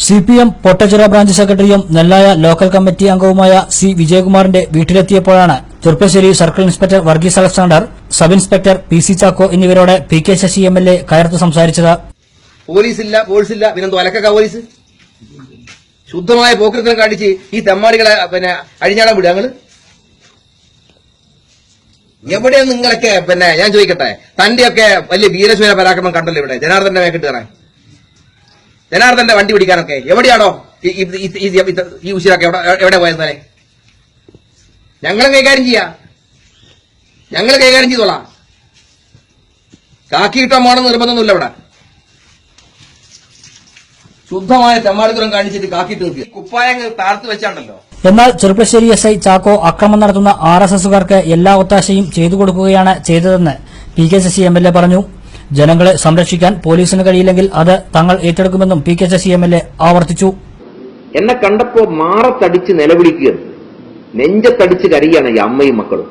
C P M Pottachira branch സെക്രട്ടറിയും Nellaya local committee അംഗവുമായ C വിജയകുമാറിന്റെ വീട്ടിലെത്തിയപ്പോഴാണ് Cherpulassery circle inspector Varghese Alexander sub inspector P C Chacko എന്നിവരോട് P K Sasi M L A കയർത്ത് സംസാരിച്ചത്. പോലീസില്ല പോലീസില്ല പിന്നെന്തോ അലക്കൊക്കെ police? ശുദ്ധമായ പോക്കൃത്തിനെ കാണിച്ച് ഈ തെമ്മാടികളെ പിന്നെ അഴിഞ്ഞാടാൻ വിടുക ഞങ്ങൾ എവിടെയാണ് നിങ്ങളൊക്കെ പിന്നെ ഞാൻ ചോദിക്കട്ടെ തന്റെയൊക്കെ വലിയ വീരശൂര പരാക്രമം കണ്ടല്ലോ ഇവിടെ ജനാർദ്ദന്റെ മേക്കിട്ട് കയറാൻ ജനാർദ്ദന്റെ വണ്ടി പിടിക്കാനൊക്കെ. എവിടെയാണോ? ഈ- ഉശിരൊക്കെ എവിടെ പോയെന്നാലേ ഞങ്ങളെ കൈകാര്യം ചെയ്യാ. ഞങ്ങൾ കൈകാര്യം ചെയ്തോളാം. കാക്കി കിട്ടാൻ പോണെന്ന് നിർബന്ധമൊന്നുമില്ല ഇവിടെ. ശുദ്ധമായ തെമ്മാടിത്തരം കാണിച്ചിട്ട് കാക്കി തീർക്കുക. കുപ്പായങ്ങൾ താഴ്ത്തു വെച്ചാണല്ലോ എന്നാൽ ചെറുപ്പശ്ശേരി എസ് ഐ ചാക്കോ അക്രമം നടത്തുന്ന ആർ എസ് എസുകാർക്ക് എല്ലാ ഒത്താശയും ചെയ്തു കൊടുക്കുകയാണ് ചെയ്തതെന്ന് P K Sasi M L A പറഞ്ഞു. ജനങ്ങളെ സംരക്ഷിക്കാൻ പോലീസിന് കഴിയില്ലെങ്കിൽ അത് തങ്ങൾ ഏറ്റെടുക്കുമെന്നും P K Sasi M L A ആവർത്തിച്ചു. എന്നെ കണ്ടപ്പോ മാറത്തടിച്ച് നിലവിളിക്കുക നെഞ്ചത്തടിച്ച് കരയാണ് ഈ അമ്മയും മക്കളും.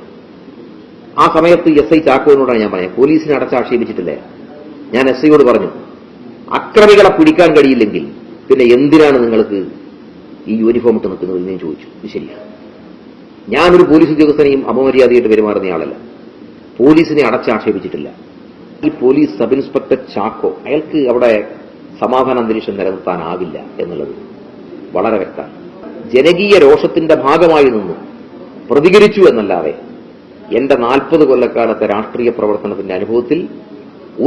ആ സമയത്ത് എസ് ഐ ചാക്കോനോടാണ് ഞാൻ പറഞ്ഞത്. പോലീസിനെ അടച്ചാക്ഷേപിച്ചിട്ടില്ലേ ഞാൻ എസ് ഐയോട് പറഞ്ഞു അക്രമികളെ പിടിക്കാൻ കഴിയില്ലെങ്കിൽ പിന്നെ എന്തിനാണ് നിങ്ങൾക്ക് ഈ യൂണിഫോം ഇട്ട് നിൽക്കുന്നത്? എന്ന് ചോദിച്ചു. ഇത് ശരിയാണ്. ഞാനൊരു പോലീസ് ഉദ്യോഗസ്ഥനെയും അപമര്യാദയായിട്ട് പെരുമാറുന്ന ആളല്ല. പോലീസിനെ അടച്ചാക്ഷേപിച്ചിട്ടില്ല ഈ പോലീസ് സബ് ഇൻസ്പെക്ടർ ചാക്കോ അയാൾക്ക് അവിടെ സമാധാന അന്തരീക്ഷം നിലനിർത്താനാവില്ല എന്നുള്ളത് വളരെ വ്യക്തമാണ്. ജനകീയ രോഷത്തിന്റെ ഭാഗമായി നിന്നു. പ്രതികരിച്ചു എന്നല്ലാതെ എന്റെ നാൽപ്പത് കൊല്ലക്കാലത്തെ രാഷ്ട്രീയ പ്രവർത്തനത്തിന്റെ അനുഭവത്തിൽ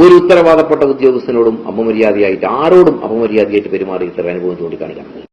ഒരു ഉത്തരവാദപ്പെട്ട ഉദ്യോഗസ്ഥനോടും അപമര്യാദയായിട്ട് ആരോടും അപമര്യാദയായിട്ട് പെരുമാറിയിട്ട് അനുഭവം ചൂണ്ടിക്കാണിക്കണം